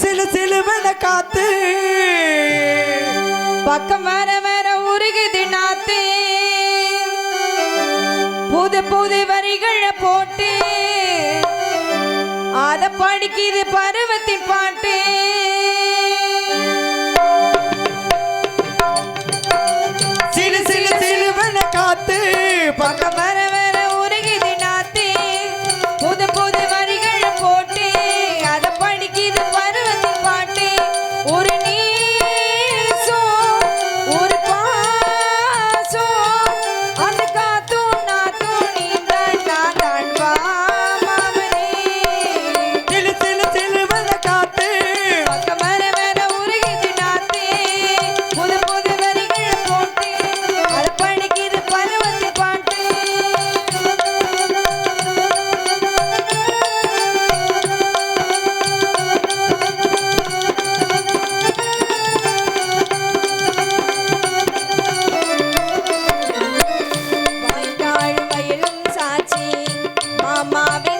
சிலு சிலுவன காத்து. பக்கம் வர வர உருகுது நாத்து. புது புது வரிகளை போட்டு. அதை படிக்குது பருவத்தின் பாட்டு. I'm mama.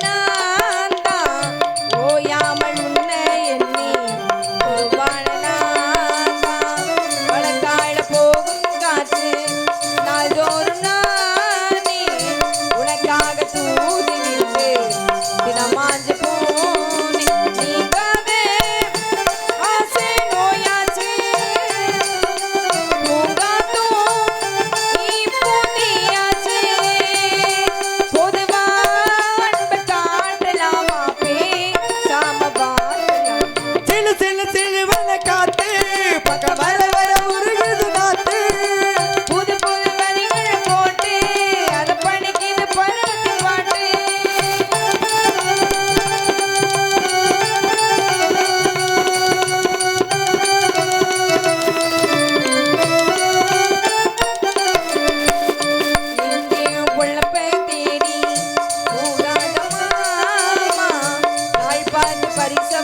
Marisa.